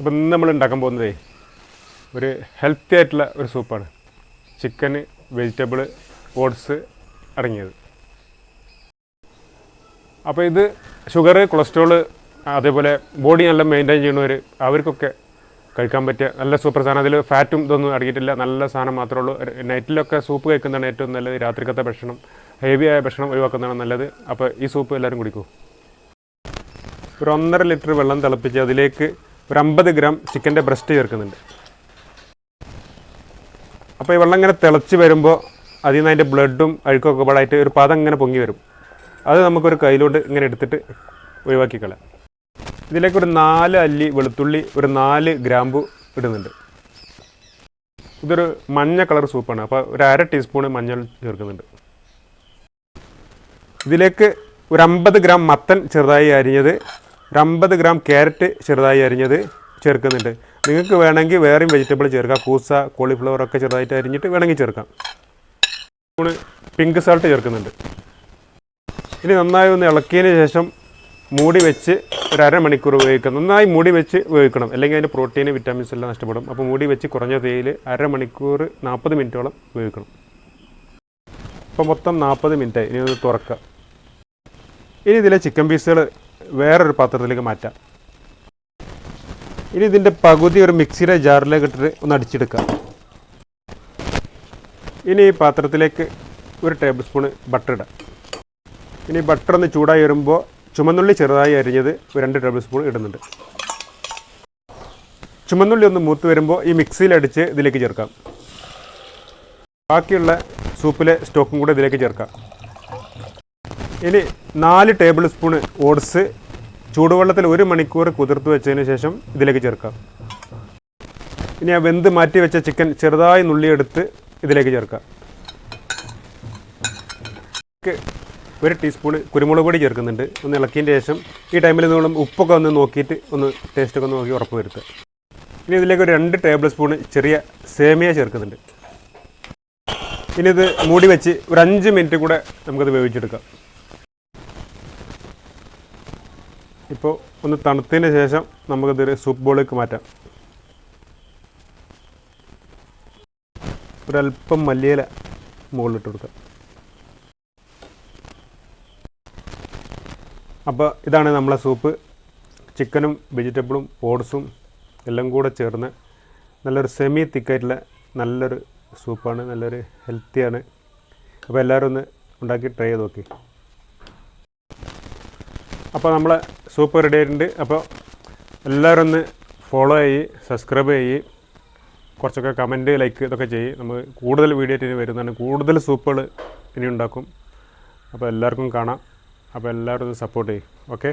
ഇപ്പം ഇന്ന് നമ്മൾ ഉണ്ടാക്കാൻ പോകുന്നതേ ഒരു ഹെൽത്തി ആയിട്ടുള്ള ഒരു സൂപ്പാണ്. ചിക്കന് വെജിറ്റബിൾ ഓട്സ് അടങ്ങിയത്. അപ്പോൾ ഇത് ഷുഗർ കൊളസ്ട്രോൾ അതേപോലെ ബോഡി നല്ല മെയിന്റെയിൻ ചെയ്യണവർ അവർക്കൊക്കെ കഴിക്കാൻ പറ്റിയ നല്ല സൂപ്പർ സാധനം. അതിൽ ഫാറ്റും ഇതൊന്നും അടങ്ങിയിട്ടില്ല. നല്ല സാധനം മാത്രമേ ഉള്ളൂ. നൈറ്റിലൊക്കെ സൂപ്പ് കഴിക്കുന്നതാണ് ഏറ്റവും നല്ലത്. രാത്രിക്കത്തെ ഭക്ഷണം ഹെവി ആയ ഭക്ഷണം ഒഴിവാക്കുന്നതാണ് നല്ലത്. അപ്പോൾ ഈ സൂപ്പ് എല്ലാവരും കുടിക്കൂ. ഒരു ഒന്നര ലിറ്റർ വെള്ളം തിളപ്പിച്ച് അതിലേക്ക് ഒരു അമ്പത് ഗ്രാം ചിക്കന്റെ ബ്രസ്റ്റ് ചേർക്കുന്നുണ്ട്. അപ്പോൾ ഈ വെള്ളം ഇങ്ങനെ തിളച്ച് വരുമ്പോൾ അതിൽ നിന്ന് അതിന്റെ ബ്ലഡും അഴുക്കൊക്കെ പാടായിട്ട് ഒരു പദം ഇങ്ങനെ പൊങ്ങി വരും. അത് നമുക്കൊരു കയ്യിലോട്ട് ഇങ്ങനെ എടുത്തിട്ട് ഒഴിവാക്കി കളയാം. ഇതിലേക്ക് ഒരു നാല് അല്ലി വെളുത്തുള്ളി ഒരു നാല് ഗ്രാമ്പു ഇടുന്നുണ്ട്. ഇതൊരു മഞ്ഞ കളർ സൂപ്പാണ്. അപ്പോൾ ഒരു അര ടീസ്പൂൺ മഞ്ഞൾ ചേർക്കുന്നുണ്ട്. ഇതിലേക്ക് ഒരു അമ്പത് ഗ്രാം മത്തൻ ചെറുതായി അരിഞ്ഞത് ഒരു അമ്പത് ഗ്രാം ക്യാരറ്റ് ചെറുതായി അരിഞ്ഞത് ചേർക്കുന്നുണ്ട്. നിങ്ങൾക്ക് വേണമെങ്കിൽ വേറെയും വെജിറ്റബിൾ ചേർക്കാം. കൂസ കോളിഫ്ലവർ ഒക്കെ ചെറുതായിട്ട് അരിഞ്ഞിട്ട് വേണമെങ്കിൽ ചേർക്കാം. സ്പൂണ് പിങ്ക് സാൾട്ട് ചേർക്കുന്നുണ്ട്. ഇനി നന്നായി ഒന്ന് ഇളക്കിയതിന് ശേഷം മൂടി വെച്ച് ഒരു അരമണിക്കൂർ ഉപയോഗിക്കണം നന്നായി മൂടി വെച്ച് ഉപയോഗിക്കണം. അല്ലെങ്കിൽ അതിന്റെ പ്രോട്ടീൻ വിറ്റാമിൻസ് എല്ലാം നഷ്ടപ്പെടും. അപ്പോൾ മൂടി വെച്ച് കുറഞ്ഞ തീയിൽ അരമണിക്കൂർ നാൽപ്പത് മിനിറ്റോളം ഉപയോഗിക്കണം. അപ്പോൾ മൊത്തം നാൽപ്പത് മിനിറ്റായി. ഇനി ഒന്ന് തുറക്കുക ഇനി ഇതിലെ ചിക്കൻ പീസുകൾ വേറൊരു പാത്രത്തിലേക്ക് മാറ്റാം. ഇനി ഇതിന്റെ പകുതി ഒരു മിക്സിയുടെ ജാറിലേക്ക് ഇട്ടിട്ട് ഒന്ന് അടിച്ചെടുക്കാം. ഇനി ഈ പാത്രത്തിലേക്ക് ഒരു ടേബിൾ സ്പൂണ് ബട്ടർ ഇടാം. ഇനി ബട്ടർ ഒന്ന് ചൂടായി വരുമ്പോൾ ചുമന്നുള്ളി ചെറുതായി അരിഞ്ഞത് രണ്ട് ടേബിൾ സ്പൂൺ ഇടുന്നുണ്ട്. ചുമന്നുള്ളി ഒന്ന് മൂത്ത് വരുമ്പോൾ ഈ മിക്സിയിലടിച്ച് ഇതിലേക്ക് ചേർക്കാം. ബാക്കിയുള്ള സൂപ്പിലെ സ്റ്റോക്കും കൂടെ ഇതിലേക്ക് ചേർക്കാം. ഇനി നാല് ടേബിൾ സ്പൂൺ ഓട്സ് ചൂടുവെള്ളത്തിൽ ഒരു മണിക്കൂർ കുതിർത്ത് വെച്ചതിന് ശേഷം ഇതിലേക്ക് ചേർക്കാം. ഇനി ആ വെന്ത് മാറ്റി വെച്ച ചിക്കൻ ചെറുതായി നുള്ളിയെടുത്ത് ഇതിലേക്ക് ചേർക്കാം. ഒരു ടീസ്പൂൺ കുരുമുളക് പൊടി ചേർക്കുന്നുണ്ട്. ഒന്ന് ഇളക്കിയതിന് ശേഷം ഈ ടൈമിൽ നിങ്ങളും ഉപ്പൊക്കെ ഒന്ന് നോക്കിയിട്ട് ഒന്ന് ടേസ്റ്റൊക്കെ ഒന്ന് നോക്കി ഉറപ്പ് വരുത്തുക ഇനി ഇതിലേക്ക് ഒരു രണ്ട് ടേബിൾ സ്പൂൺ ചെറിയ സേമിയ ചേർക്കുന്നുണ്ട്. ഇനി ഇത് മൂടി വെച്ച് ഒരു അഞ്ച് മിനിറ്റ് കൂടെ നമുക്കത് വേവിച്ചെടുക്കാം. ഇപ്പോൾ ഒന്ന് തണുത്തതിന് ശേഷം നമുക്കിതൊരു സൂപ്പ് ബോളിലേക്ക് മാറ്റാം. ഒരല്പം മല്ലിയില മുകളിലിട്ട് കൊടുക്കാം അപ്പോൾ ഇതാണ് നമ്മളെ സൂപ്പ് ചിക്കനും വെജിറ്റബിളും ഓട്സും എല്ലാം കൂടെ ചേർന്ന് നല്ലൊരു സെമി തിക്കായിട്ടുള്ള നല്ലൊരു സൂപ്പാണ് നല്ലൊരു ഹെൽത്തിയാണ് അപ്പോൾ എല്ലാവരും ഒന്ന് ഉണ്ടാക്കി ട്രൈ ചെയ്ത് നോക്കി. അപ്പോൾ നമ്മളെ സൂപ്പ് റെഡി ആയിട്ടുണ്ട് അപ്പോൾ എല്ലാവരും ഒന്ന് ഫോളോ ചെയ്യ് സബ്സ്ക്രൈബ് ചെയ്യ് കുറച്ചൊക്കെ കമന്റ് ലൈക്ക് ഇതൊക്കെ ചെയ്യ്. നമ്മൾ കൂടുതൽ വീഡിയോ ഇനി വരുന്നതാണ്. കൂടുതൽ സൂപ്പുകൾ ഇനി ഉണ്ടാക്കും. അപ്പോൾ എല്ലാവർക്കും കാണാം. അപ്പോൾ എല്ലാവരും സപ്പോർട്ട് ചെയ്യും. ഓക്കെ